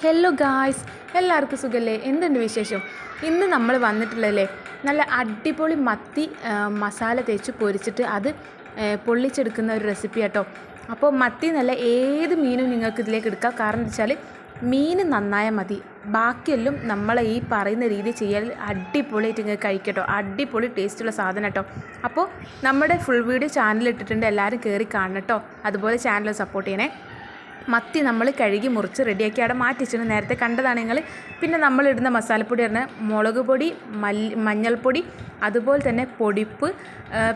Hello guys എല്ലാവർക്കും സുഖല്ലേ? എന്തുണ്ട് വിശേഷം? ഇന്ന് നമ്മൾ വന്നിട്ടുള്ളതല്ലേ? നല്ല അടിപൊളി മത്തി മസാല തേച്ച് പൊരിച്ചിട്ട് അത് പൊള്ളിച്ചെടുക്കുന്ന ഒരു റെസിപ്പി കേട്ടോ അപ്പോൾ മത്തി നല്ല ഏത് മീനും നിങ്ങൾക്ക് ഇതിലേക്ക് എടുക്കാം. കാരണം വെച്ചാൽ മീൻ നന്നായാൽ മതി. ബാക്കിയെല്ലാം നമ്മൾ ഈ പറയുന്ന രീതി ചെയ്യാൻ അടിപൊളിയായിട്ട് ഇങ്ങനെ കഴിക്കട്ടോ. അടിപൊളി ടേസ്റ്റുള്ള സാധനം കേട്ടോ അപ്പോൾ നമ്മുടെ ഫുൾ വീഡിയോ ചാനൽ ഇട്ടിട്ടുണ്ട്. എല്ലാവരും കയറി കാണണം അതുപോലെ ചാനൽ സപ്പോർട്ട് ചെയ്യണേ. മത്തി നമ്മൾ കഴുകി മുറിച്ച് റെഡിയാക്കി അവിടെ മാറ്റിച്ചിട്ട് നേരത്തെ കണ്ടതാണ് നിങ്ങൾ പിന്നെ നമ്മളിടുന്ന മസാലപ്പൊടി പറഞ്ഞാൽ മുളക് പൊടി മഞ്ഞൾപ്പൊടി അതുപോലെ തന്നെ പൊടിപ്പ്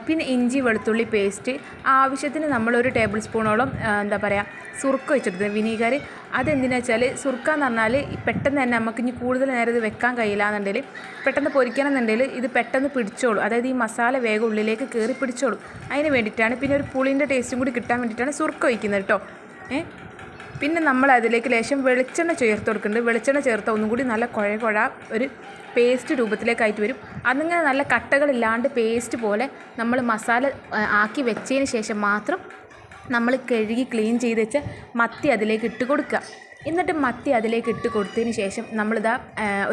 പിന്നെ ഇഞ്ചി വെളുത്തുള്ളി പേസ്റ്റ് ആവശ്യത്തിന് നമ്മളൊരു ടേബിൾ സ്പൂണോളം എന്താ പറയുക സുറുക്ക വെച്ചെടുത്തത് വിനീഗർ അതെന്തിനാ വെച്ചാൽ സുർക്കാന്ന് പറഞ്ഞാൽ പെട്ടെന്ന് തന്നെ നമുക്ക് ഇനി കൂടുതൽ നേരം ഇത് വെക്കാൻ കഴിയില്ല എന്നുണ്ടെങ്കിൽ പെട്ടെന്ന് പൊരിക്കണമെന്നുണ്ടെങ്കിൽ ഇത് പെട്ടെന്ന് പിടിച്ചോളൂ. അതായത് ഈ മസാല വേഗം ഉള്ളിലേക്ക് കയറി പിടിച്ചോളൂ. അതിന് വേണ്ടിയിട്ടാണ് പിന്നെ ഒരു പുളിന്റെ ടേസ്റ്റും കൂടി കിട്ടാൻ വേണ്ടിയിട്ടാണ് സുർക്ക വയ്ക്കുന്നത് കേട്ടോ ഏ? പിന്നെ നമ്മൾ അതിലേക്ക് ലേശം വെളിച്ചെണ്ണ ചേർത്ത് കൊടുക്കുന്നുണ്ട്. വെളിച്ചെണ്ണ ചേർത്ത ഒന്നും കൂടി നല്ല കുഴ കുഴ ഒരു പേസ്റ്റ് രൂപത്തിലേക്കായിട്ട് വരും. അതിങ്ങനെ നല്ല കട്ടകളില്ലാണ്ട് പേസ്റ്റ് പോലെ നമ്മൾ മസാല ആക്കി വെച്ചതിന് ശേഷം മാത്രം നമ്മൾ കഴുകി ക്ലീൻ ചെയ്ത് വെച്ച മത്തി അതിലേക്ക് ഇട്ട് കൊടുക്കുക. എന്നിട്ട് മത്തി അതിലേക്ക് ഇട്ട് കൊടുത്തതിന് ശേഷം നമ്മളിതാ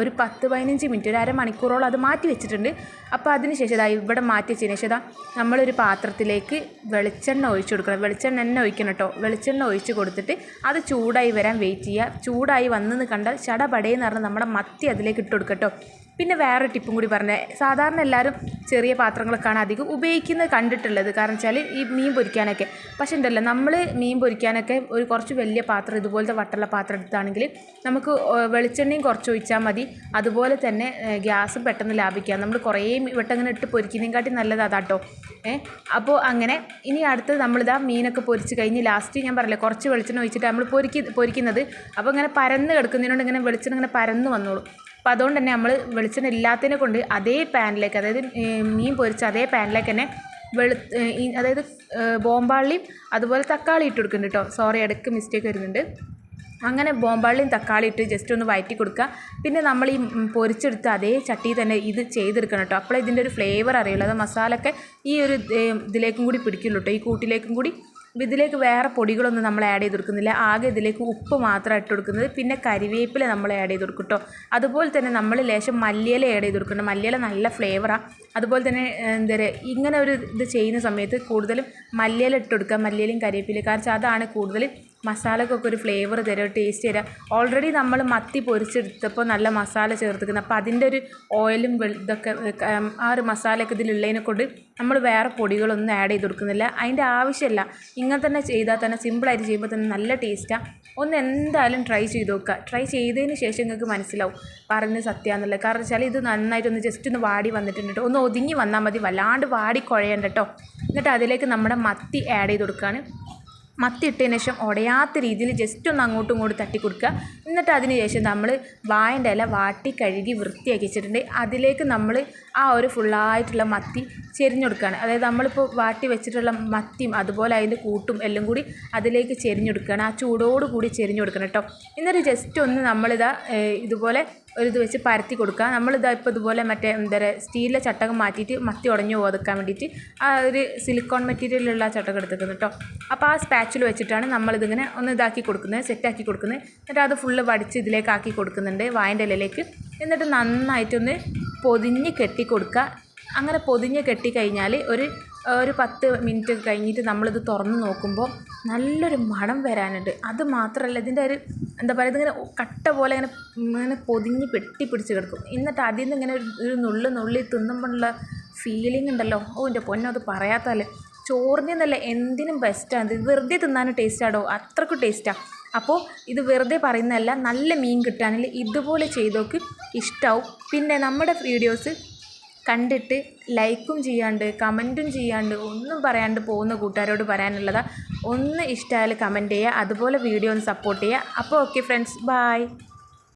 ഒരു പത്ത് പതിനഞ്ച് മിനിറ്റ് ഒരു അരമണിക്കൂറോളം അത് മാറ്റി വെച്ചിട്ടുണ്ട്. അപ്പോൾ അതിന് ശേഷം ഇതാ ഇവിടെ മാറ്റി വെച്ചതിന് ശേഷം ഇതാ നമ്മളൊരു പാത്രത്തിലേക്ക് വെളിച്ചെണ്ണ ഒഴിച്ചു കൊടുക്കണം. വെളിച്ചെണ്ണ തന്നെ ഒഴിക്കണം കേട്ടോ. വെളിച്ചെണ്ണ ഒഴിച്ച് കൊടുത്തിട്ട് അത് ചൂടായി വരാൻ വെയിറ്റ് ചെയ്യുക. ചൂടായി വന്നെന്ന് കണ്ടാൽ ചടപടയെന്ന് പറഞ്ഞാൽ നമ്മുടെ മത്തി അതിലേക്ക് ഇട്ട് കൊടുക്കട്ടോ പിന്നെ വേറെ ടിപ്പും കൂടി പറഞ്ഞാൽ സാധാരണ എല്ലാവരും ചെറിയ പാത്രങ്ങളൊക്കെയാണ് അധികം ഉപയോഗിക്കുന്നത് കണ്ടിട്ടുള്ളത്. കാരണം വെച്ചാൽ ഈ മീൻ പൊരിക്കാനൊക്കെ. പക്ഷെ ഉണ്ടല്ലോ നമ്മൾ മീൻ പൊരിക്കാനൊക്കെ ഒരു കുറച്ച് വലിയ പാത്രം ഇതുപോലത്തെ വട്ടുള്ള പാത്രം എടുത്താണെങ്കിൽ നമുക്ക് വെളിച്ചെണ്ണയും കുറച്ച് ഒഴിച്ചാൽ മതി. അതുപോലെ തന്നെ ഗ്യാസ് പെട്ടെന്ന് ലാഭിക്കാം. നമ്മൾ കുറേ വെട്ടങ്ങനെ ഇട്ട് പൊരിക്കുന്നതിനെക്കാട്ടി നല്ലത് അതാട്ടോ. ഏഹ് അപ്പോൾ അങ്ങനെ ഇനി അടുത്തത് നമ്മളിതാ മീനൊക്കെ പൊരിച്ച് കഴിഞ്ഞ് ലാസ്റ്റ് ഞാൻ പറഞ്ഞില്ലേ കുറച്ച് വെളിച്ചെണ്ണ ഒഴിച്ചിട്ട് നമ്മൾ പൊരിക്കി പൊരിക്കുന്നത്. അപ്പോൾ ഇങ്ങനെ പരന്ന് കിടക്കുന്നതിനോട് ഇങ്ങനെ വെളിച്ചെണ്ണ ഇങ്ങനെ പരന്ന് വന്നോളും. അപ്പോൾ അതുകൊണ്ട് തന്നെ നമ്മൾ വെളിച്ചെണ്ണ ഇല്ലാത്തതിനെ കൊണ്ട് അതേ പാനിലേക്ക് അതായത് മീൻ പൊരിച്ച അതേ പാനിലേക്ക് തന്നെ വെളു അതായത് ബോംബാളിയും അതുപോലെ തക്കാളി ഇട്ട് കൊടുക്കുന്നുണ്ട് കേട്ടോ. സോറി ഇടയ്ക്ക് മിസ്റ്റേക്ക് വരുന്നുണ്ട്. അങ്ങനെ ബോംബാളിയും തക്കാളി ഇട്ട് ജസ്റ്റ് ഒന്ന് വയറ്റി കൊടുക്കുക. പിന്നെ നമ്മൾ ഈ പൊരിച്ചെടുത്ത് അതേ ചട്ടി തന്നെ ഇത് ചെയ്തെടുക്കണം കേട്ടോ. അപ്പോൾ ഇതിന്റെ ഒരു ഫ്ലേവർ അറിയുള്ളൂ. അത് മസാലയൊക്കെ ഈ ഒരു ഇതിലേക്കും കൂടി പിടിക്കുള്ളൂ കേട്ടോ. ഈ കൂട്ടിലേക്കും കൂടി ഇതിലേക്ക് വേറെ പൊടികളൊന്നും നമ്മൾ ആഡ് ചെയ്ത് കൊടുക്കുന്നില്ല ആകെ ഇതിലേക്ക് ഉപ്പ് മാത്രം ഇട്ട് കൊടുക്കുന്നത്. പിന്നെ കരിവേപ്പില നമ്മൾ ആഡ് ചെയ്ത് കൊടുക്കും കേട്ടോ അതുപോലെ തന്നെ നമ്മൾ ലേശം മല്ലിയില ആഡ് ചെയ്ത് കൊടുക്കുന്നുണ്ട് മല്ലിയില നല്ല ഫ്ലേവറാണ് അതുപോലെ തന്നെ എന്താ പറയുക ഇങ്ങനെ ഒരു ഇത് ചെയ്യുന്ന സമയത്ത് കൂടുതലും മല്ലിയില ഇട്ട് കൊടുക്കുക. മല്ലിയിലയും കരിവേപ്പിലയും. കാരണം അതാണ് കൂടുതൽ മസാലക്കൊക്കെ ഒരു ഫ്ലേവർ തരും ടേസ്റ്റ് തരാം. ഓൾറെഡി നമ്മൾ മത്തി പൊരിച്ചെടുത്തപ്പോൾ നല്ല മസാല ചേർത്തിരിക്കുന്നത് അപ്പോൾ അതിന്റെ ഒരു ഓയിലും ഇതൊക്കെ ആ ഒരു മസാലയൊക്കെ ഇതിലുള്ളതിനെ കൊണ്ട് നമ്മൾ വേറെ പൊടികളൊന്നും ആഡ് ചെയ്ത് കൊടുക്കുന്നില്ല അതിന്റെ ആവശ്യമില്ല ഇങ്ങനെ തന്നെ ചെയ്താൽ തന്നെ സിമ്പിളായിട്ട് ചെയ്യുമ്പോൾ തന്നെ നല്ല ടേസ്റ്റാണ് ഒന്ന് എന്തായാലും ട്രൈ ചെയ്ത് നോക്കുക. ട്രൈ ചെയ്തതിന് ശേഷം നിങ്ങൾക്ക് മനസ്സിലാവും. പറഞ്ഞ് സത്യമാണെന്നുള്ളത് കാരണം വെച്ചാൽ ഇത് നന്നായിട്ടൊന്ന് ജസ്റ്റ് ഒന്ന് വാടി വന്നിട്ടുണ്ട് കേട്ടോ ഒന്ന് ഒതുങ്ങി വന്നാൽ മതി. വല്ലാണ്ട് വാടി കുഴയണ്ട കേട്ടോ എന്നിട്ട് അതിലേക്ക് നമ്മുടെ മത്തി ആഡ് ചെയ്ത് കൊടുക്കുകയാണ്. മത്തി ഇട്ടതിന് ശേഷം ഉടയാത്ത രീതിയിൽ ജസ്റ്റ് ഒന്ന് അങ്ങോട്ടും ഇങ്ങോട്ടും തട്ടി കൊടുക്കുക. എന്നിട്ട് അതിന് ശേഷം നമ്മൾ വായന്റെ ഇല വാട്ടി കഴുകി വൃത്തിയാക്കി വെച്ചിട്ടുണ്ട്. അതിലേക്ക് നമ്മൾ ആ ഒരു ഫുള്ളായിട്ടുള്ള മത്തി ചെരിഞ്ഞു കൊടുക്കുകയാണ്. അതായത് നമ്മളിപ്പോൾ വാട്ടി വെച്ചിട്ടുള്ള മത്തിയും അതുപോലെ അതിന്റെ കൂട്ടും എല്ലാം കൂടി അതിലേക്ക് ചെരിഞ്ഞു കൊടുക്കുകയാണ്. ആ ചൂടോട് കൂടി കൊടുക്കണം കേട്ടോ. എന്നിട്ട് ജസ്റ്റ് ഒന്ന് നമ്മളിതാ ഇതുപോലെ ഒരു ഇത് വെച്ച് പരത്തി കൊടുക്കുക. നമ്മളിതാ ഇപ്പോൾ ഇതുപോലെ മറ്റേ എന്താ പറയുക സ്റ്റീലിലെ ചട്ടകം മാറ്റിയിട്ട് മത്തി ഉടഞ്ഞു പോകാൻ വേണ്ടിയിട്ട് ആ ഒരു സിലിക്കോൺ മെറ്റീരിയലുള്ള ചട്ടകം എടുത്തിരിക്കുന്നത് കേട്ടോ അപ്പോൾ ആ സ്പാച്ചിൽ വെച്ചിട്ടാണ് നമ്മളിതിങ്ങനെ ഒന്ന് ഇതാക്കി കൊടുക്കുന്നത് സെറ്റാക്കി കൊടുക്കുന്നത്. എന്നിട്ട് അത് ഫുള്ള് വടിച്ച് ഇതിലേക്ക് ആക്കി കൊടുക്കുന്നുണ്ട് വായന്റെ ഇലയിലേക്ക്. എന്നിട്ട് നന്നായിട്ടൊന്ന് പൊതിഞ്ഞ് കെട്ടി കൊടുക്കുക. അങ്ങനെ പൊതിഞ്ഞ് കെട്ടി കഴിഞ്ഞാൽ ഒരു ഒരു പത്ത് മിനിറ്റ് കഴിഞ്ഞിട്ട് നമ്മളിത് തുറന്ന് നോക്കുമ്പോൾ നല്ലൊരു മണം വരാനുണ്ട്. അത് മാത്രമല്ല ഇതിന്റെ ഒരു എന്താ പറയുക ഇതിങ്ങനെ കട്ട പോലെ ഇങ്ങനെ ഇങ്ങനെ പൊതിഞ്ഞ് പെട്ടി പിടിച്ച് കിടക്കും. എന്നിട്ട് അതിൽ നിന്ന് ഇങ്ങനെ ഒരു നുള്ളി നുള്ളി തിന്നുമ്പോഴുള്ള ഫീലിംഗ് ഉണ്ടല്ലോ. ഓ എന്റെ പൊന്നോ അത് പറയാത്തല്ലേ ചോറിന് എന്നല്ല എന്തിനും ബെസ്റ്റാണ് ഇത് വെറുതെ തിന്നാനും ടേസ്റ്റാടോ അത്രക്കും ടേസ്റ്റാണ് അപ്പോൾ ഇത് വെറുതെ പറയുന്നതല്ല നല്ല മീൻ കിട്ടുകയാണെങ്കിൽ ഇതുപോലെ ചെയ്തോക്ക് ഇഷ്ടമാവും പിന്നെ നമ്മുടെ വീഡിയോസ് കണ്ടിട്ട് ലൈക്കും ചെയ്യാണ്ട് കമന്റും ചെയ്യാണ്ട് ഒന്നും പറയാണ്ട് പോകുന്ന കൂട്ടുകാരോട് പറയാനുള്ളതാണ് ഒന്ന് ഇഷ്ടമായാൽ കമന്റ് ചെയ്യുക അതുപോലെ വീഡിയോ ഒന്ന് സപ്പോർട്ട് ചെയ്യുക. അപ്പോൾ ഓക്കെ ഫ്രണ്ട്സ് ബായ്